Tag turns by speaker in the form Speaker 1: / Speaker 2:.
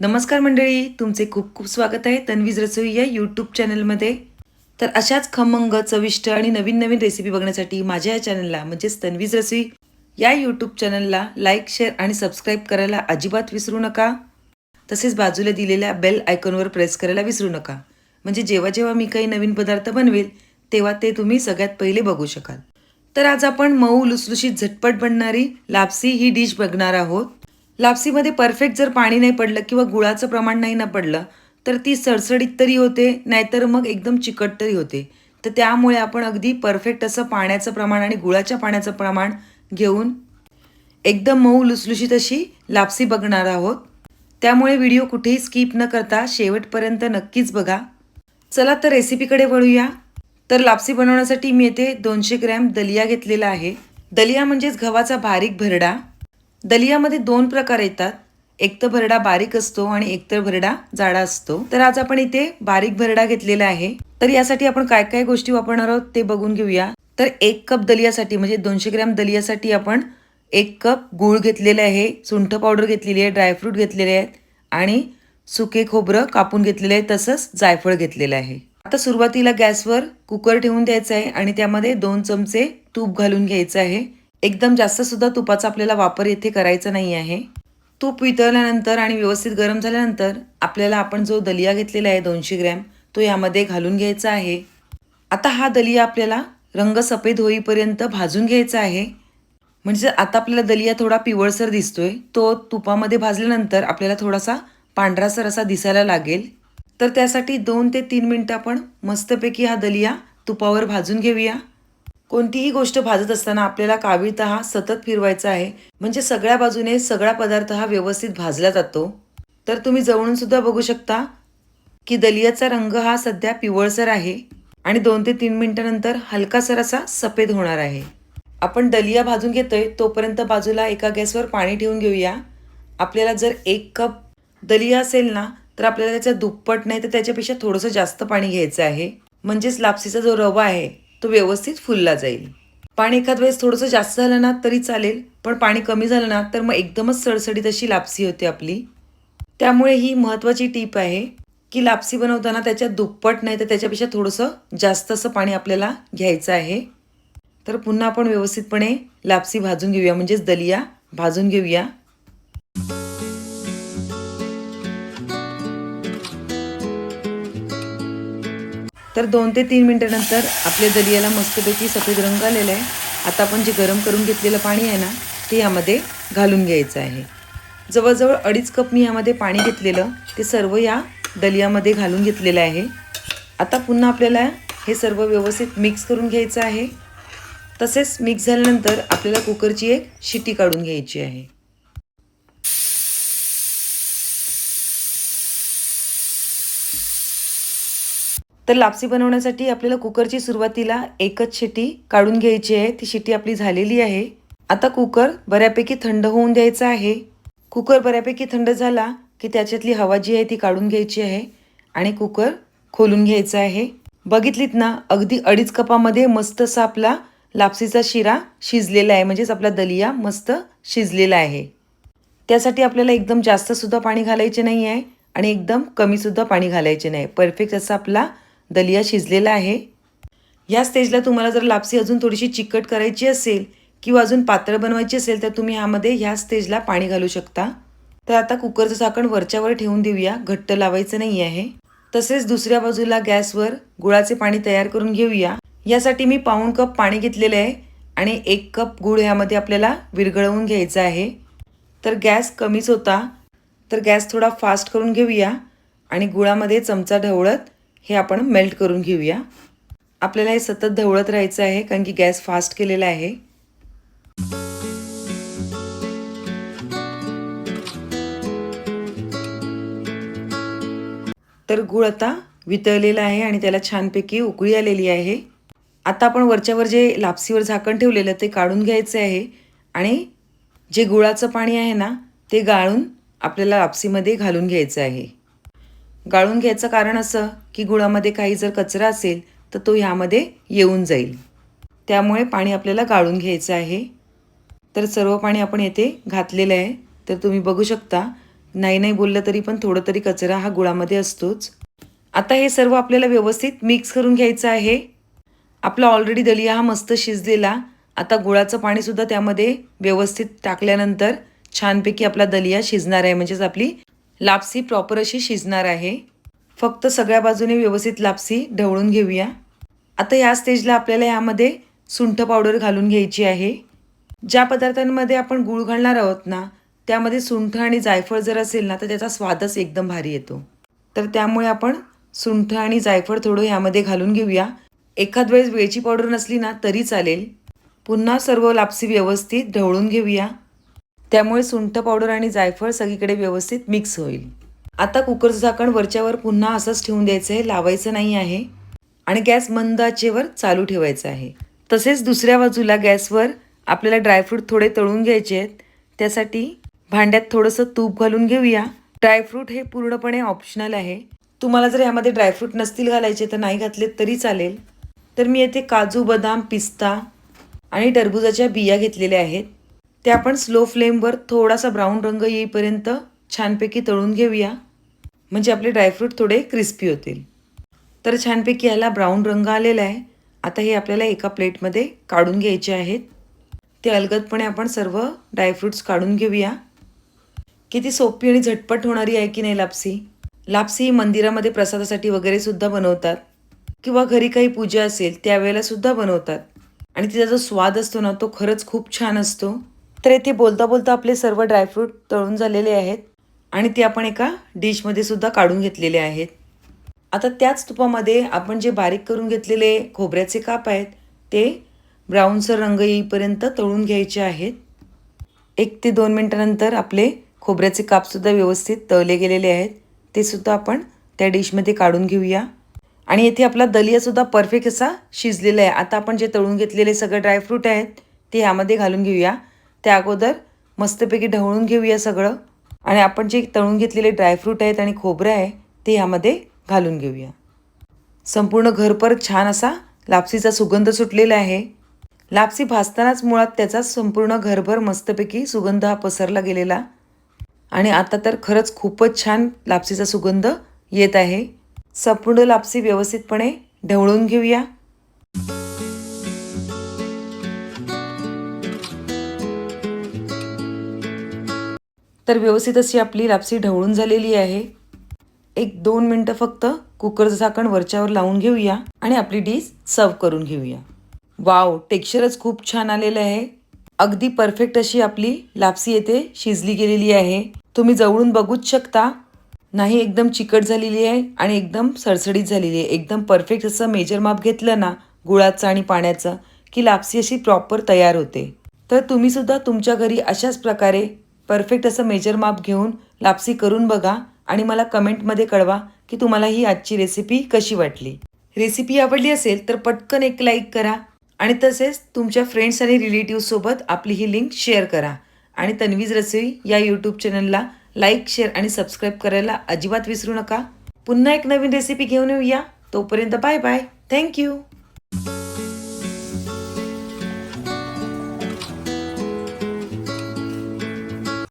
Speaker 1: नमस्कार मंडळी तुमचे खूप खूप स्वागत आहे तन्वीज रसोई या यूट्यूब चॅनलमध्ये तर अशाच खमंग चविष्ट आणि नवीन नवीन रेसिपी बघण्यासाठी माझ्या या चॅनलला म्हणजेच तन्वीज रसोई या यूट्यूब चॅनलला लाईक शेअर आणि सबस्क्राईब करायला अजिबात विसरू नका. तसेच बाजूला दिलेल्या बेल आयकॉनवर प्रेस करायला विसरू नका. म्हणजे जेव्हा जेव्हा मी काही नवीन पदार्थ बनवेल तेव्हा ते तुम्ही सगळ्यात पहिले बघू शकाल. तर आज आपण मऊ लुसलुशीत झटपट बनणारी लापसी ही डिश बघणार आहोत. लापसीमध्ये परफेक्ट जर पाणी नाही पडलं किंवा गुळाचं प्रमाण नाही ना पडलं तर ती सडसडीत तरी होते नाहीतर मग एकदम चिकट तरी होते. तर त्यामुळे आपण अगदी परफेक्ट असं पाण्याचं प्रमाण आणि गुळाच्या पाण्याचं प्रमाण घेऊन एकदम मऊ लुसलुशीत अशी लापसी बघणार आहोत. त्यामुळे व्हिडिओ कुठेही स्किप न करता शेवटपर्यंत नक्कीच बघा. चला तर रेसिपीकडे वळूया. तर लापसी बनवण्यासाठी मी येथे दोनशे ग्रॅम दलिया घेतलेला आहे. दलिया म्हणजेच गव्हाचा बारीक भरडा. दलियामध्ये दोन प्रकार येतात. एक तर भरडा बारीक असतो आणि एक तर भरडा जाडा असतो. तर आज आपण इथे बारीक भरडा घेतलेला आहे. तर यासाठी आपण काय काय गोष्टी वापरणार आहोत ते बघून घेऊया. तर एक कप दलियासाठी म्हणजे दोनशे ग्रॅम दलियासाठी आपण एक कप गूळ घेतलेला आहे सुंठ पावडर घेतलेली आहे ड्रायफ्रूट घेतलेले आहेत आणि सुके खोबरं कापून घेतलेलं आहे तसंच जायफळ घेतलेलं आहे. आता सुरुवातीला गॅसवर कुकर ठेवून द्यायचं आहे आणि त्यामध्ये दोन चमचे तूप घालून घ्यायचं आहे. एकदम जास्त सुद्धा तुपाचा आपल्याला वापर येथे करायचा नाही आहे. तूप वितळल्यानंतर आणि व्यवस्थित गरम झाल्यानंतर आपल्याला आपण जो दलिया घेतलेला आहे दोनशे ग्रॅम तो यामध्ये घालून घ्यायचा आहे. आता हा दलिया आपल्याला रंग सफेद होईपर्यंत भाजून घ्यायचा आहे. म्हणजे आता आपल्याला दलिया थोडा पिवळसर दिसतोय तो तुपामध्ये भाजल्यानंतर आपल्याला थोडासा पांढरासर असा दिसायला लागेल. तर त्यासाठी दोन ते तीन मिनटं आपण मस्तपैकी हा दलिया तुपावर भाजून घेऊया. कोणतीही गोष्ट भाजत असताना आपल्याला काविळता हा सतत फिरवायचा आहे. म्हणजे सगळ्या बाजूने सगळा पदार्थ हा व्यवस्थित भाजला जातो. तर तुम्ही जवळून सुद्धा बघू शकता की दलियाचा रंग हा सध्या पिवळसर आहे आणि दोन ते तीन मिनिटानंतर हलकासर असा सफेद होणार आहे. आपण दलिया भाजून घेतोय तोपर्यंत बाजूला एका गॅसवर पाणी ठेवून घेऊया. आपल्याला जर एक कप दलिया असेल ना तर आपल्याला त्याच्या दुप्पट नाही तर त्याच्यापेक्षा थोडंसं जास्त पाणी घ्यायचं आहे. म्हणजेच लापसीचा जो रवा आहे तो व्यवस्थित फुलला जाईल. पाणी एखाद वेळेस थोडंसं जास्त झालं ना तरी चालेल पण पाणी कमी झालं ना तर मग एकदमच सडसडीत अशी लापसी होते आपली. त्यामुळे ही महत्त्वाची टीप आहे की लापसी बनवताना त्याच्या दुप्पट नाही तर त्याच्यापेक्षा थोडंसं जास्त असं पाणी आपल्याला घ्यायचं आहे. तर पुन्हा आपण व्यवस्थितपणे लापसी भाजून घेऊया म्हणजेच दलिया भाजून घेऊया. तर दोन ते तीन मिनटानंतर आपल्या दलियाला मस्तपैकी सफेद रंग आलेला आहे. आता आपण जे गरम करून घेतलेलं पाणी आहे ना ते यामध्ये घालून घ्यायचं आहे. जवळजवळ अडीच कप मी यामध्ये पाणी घेतलेलं ते सर्व या दलियामध्ये घालून घेतलेलं आहे. आता पुन्हा आपल्याला हे सर्व व्यवस्थित मिक्स करून घ्यायचं आहे. तसेच मिक्स झाल्यानंतर आपल्याला कुकरची एक शिटी काढून घ्यायची आहे. तर लापसी बनवण्यासाठी आपल्याला कुकरची सुरुवातीला एकच शिटी काढून घ्यायची आहे. ती शिटी आपली झालेली आहे. आता कुकर बऱ्यापैकी थंड होऊन द्यायचा आहे. कुकर बऱ्यापैकी थंड झाला की त्याच्यातली हवा जी आहे ती काढून घ्यायची आहे आणि कुकर खोलून घ्यायचा आहे. बघितलीत ना अगदी अडीच कपामध्ये मस्त असा आपला लापसीचा शिरा शिजलेला आहे. म्हणजेच आपला दलिया मस्त शिजलेला आहे. त्यासाठी आपल्याला एकदम जास्तसुद्धा पाणी घालायचे नाही आहे आणि एकदम कमीसुद्धा पाणी घालायचे नाही. परफेक्ट असा आपला दलिया शिजलेला आहे. या स्टेजला तुम्हाला जर लापसी अजून थोडीशी चिकट करायची असेल किंवा अजून पातळ बनवायची असेल तर तुम्ही ह्यामध्ये ह्या स्टेजला पाणी घालू शकता. तर आता कुकरचं झाकण वरच्यावर ठेवून देऊया. घट्ट लावायचं नाही आहे. तसेच दुसऱ्या बाजूला गॅसवर गुळाचे पाणी तयार करून घेऊया. यासाठी मी पाऊण कप पाणी घेतलेलं आहे आणि एक कप गुळ ह्यामध्ये आपल्याला विरघळवून घ्यायचा आहे. तर गॅस कमीच होता. तर गॅस थोडा फास्ट करून घेऊया आणि गुळामध्ये चमचा ढवळत हे आपण मेल्ट करून घेऊया. आपल्याला हे सतत ढवळत राहायचं आहे कारण की गॅस फास्ट केलेला आहे. तर गुळ आता वितळलेला आहे आणि त्याला छानपैकी उकळी आलेली आहे. आता आपण वरच्यावर जे लापसीवर झाकण ठेवलेलं ते काढून घ्यायचं आहे आणि जे गुळाचं पाणी आहे ना ते गाळून आपल्याला लापसीमध्ये घालून घ्यायचं आहे. गाळून घ्यायचं कारण असं की गुळामध्ये काही जर कचरा असेल तर तो ह्यामध्ये येऊन जाईल. त्यामुळे पाणी आपल्याला गाळून घ्यायचं आहे. तर सर्व पाणी आपण येथे घातलेलं आहे. तर तुम्ही बघू शकता नाही नाही बोललं तरी पण थोडं तरी कचरा हा गुळामध्ये असतोच. आता हे सर्व आपल्याला व्यवस्थित मिक्स करून घ्यायचं आहे. आपला ऑलरेडी दलिया हा मस्त शिजलेला. आता गुळाचं पाणीसुद्धा त्यामध्ये व्यवस्थित टाकल्यानंतर छानपैकी आपला दलिया शिजणार आहे. म्हणजेच आपली लापसी प्रॉपर अशी शिजणार आहे. फक्त सगळ्या बाजूने व्यवस्थित लापसी ढवळून घेऊया. आता या स्टेजला आपल्याला यामध्ये सुंठ पावडर घालून घ्यायची आहे. ज्या पदार्थांमध्ये आपण गूळ घालणार आहोत ना त्यामध्ये सुंठ आणि जायफळ जर असेल ना तर त्याचा स्वादच एकदम भारी येतो. तर त्यामुळे आपण सुंठ आणि जायफळ थोडं यामध्ये घालून घेऊया. एखाद वेळेस वेळची पावडर नसली ना तरी चालेल. पुन्हा सर्व लापसी व्यवस्थित ढवळून घेऊया. त्यामुळे सुंठ पावडर आणि जायफळ सगळीकडे व्यवस्थित मिक्स होईल. आता कुकरचं झाकण वरच्यावर पुन्हा असंच ठेवून द्यायचं आहे लावायचं नाही आहे. आणि गॅस मंद आचेवर चालू ठेवायचा आहे. तसेच दुसऱ्या बाजूला गॅसवर आपल्याला ड्रायफ्रूट थोडे तळून घ्यायचे आहेत. त्यासाठी भांड्यात थोडंसं तूप घालून घेऊया. ड्रायफ्रूट हे पूर्णपणे ऑप्शनल आहे. तुम्हाला जर यामध्ये ड्रायफ्रूट नसतील घालायचे तर नाही घातले तरी चालेल. तर मी येथे काजू बदाम पिस्ता आणि टरबुजाच्या बिया घेतलेल्या आहेत. ते आपण स्लो फ्लेमवर थोडासा ब्राऊन रंग येईपर्यंत छानपैकी तळून घेऊया. म्हणजे आपले ड्रायफ्रूट थोडे क्रिस्पी होतील. तर छानपैकी याला ब्राऊन रंग आलेला आहे. आता हे आपल्याला एका प्लेटमध्ये काढून घ्यायचे आहेत. ते अलगदपणे आपण सर्व ड्रायफ्रूट्स काढून घेऊया. किती सोपी आणि झटपट होणारी आहे की नाही लापसी? लापसी ही मंदिरामध्ये प्रसादासाठी वगैरे सुद्धा बनवतात. किंवा घरी काही पूजा असेल त्यावेळेला सुद्धा बनवतात. आणि तिचा जो स्वाद असतो ना तो खरंच खूप छान असतो. तर येथे बोलता बोलता आपले सर्व ड्रायफ्रूट तळून झालेले आहेत. आणि ते आपण एका डिशमध्ये सुद्धा काढून घेतलेले आहेत. आता त्याच तुपामध्ये आपण जे बारीक करून घेतलेले खोबऱ्याचे काप आहेत ते ब्राऊनसर रंग येईपर्यंत तळून घ्यायचे आहेत. एक ते दोन मिनटानंतर आपले खोबऱ्याचे कापसुद्धा व्यवस्थित तळले गेलेले आहेत. ते सुद्धा आपण त्या डिशमध्ये काढून घेऊया. आणि येथे आपला दलियासुद्धा परफेक्ट असा शिजलेला आहे. आता आपण जे तळून घेतलेले सगळे ड्रायफ्रूट आहेत ते यामध्ये घालून घेऊया. त्या अगोदर मस्तपैकी ढवळून घेऊया सगळं. आणि आपण जे तळून घेतलेले ड्रायफ्रूट आहेत आणि खोबरं आहे ते यामध्ये घालून घेऊया. संपूर्ण घरभर छान असा लापसीचा सुगंध सुटलेला आहे. लापसी भाजतानाच मुळात त्याचा संपूर्ण घरभर मस्तपैकी सुगंध हा पसरला गेलेला. आणि आता तर खरंच खूपच छान लापसीचा सुगंध येत आहे. संपूर्ण लापसी व्यवस्थितपणे ढवळून घेऊया. तर व्यवस्थित अशी आपली लापसी ढवळून झालेली आहे. एक दोन मिनटं फक्त कुकरचं झाकण वरच्यावर लावून घेऊया आणि आपली डिश सर्व करून घेऊया. वाव टेक्स्चरच खूप छान आलेलं आहे. अगदी परफेक्ट अशी आपली लापसी येथे शिजली गेलेली आहे. तुम्ही जवळून बघूच शकता. नाही एकदम चिकट झालेली आहे आणि एकदम सडसडीत झालेली आहे. एकदम परफेक्ट असं मेजर माप घेतलं ना गुळाचं आणि पाण्याचं की लापसी अशी प्रॉपर तयार होते. तर तुम्ही सुद्धा तुमच्या घरी अशाच प्रकारे परफेक्ट असं मेजर माप घेऊन लापसी करून बघा आणि मला कमेंटमध्ये कळवा की तुम्हाला ही आजची रेसिपी कशी वाटली. रेसिपी आवडली असेल तर पटकन एक लाईक करा आणि तसेच तुमच्या फ्रेंड्स आणि रिलेटिव्हसोबत आपली ही लिंक शेअर करा. आणि तन्वीज रसोई या यूट्यूब चॅनलला लाईक शेअर आणि सबस्क्राईब करायला अजिबात विसरू नका. पुन्हा एक नवीन रेसिपी घेऊन येऊया. तोपर्यंत बाय बाय थँक्यू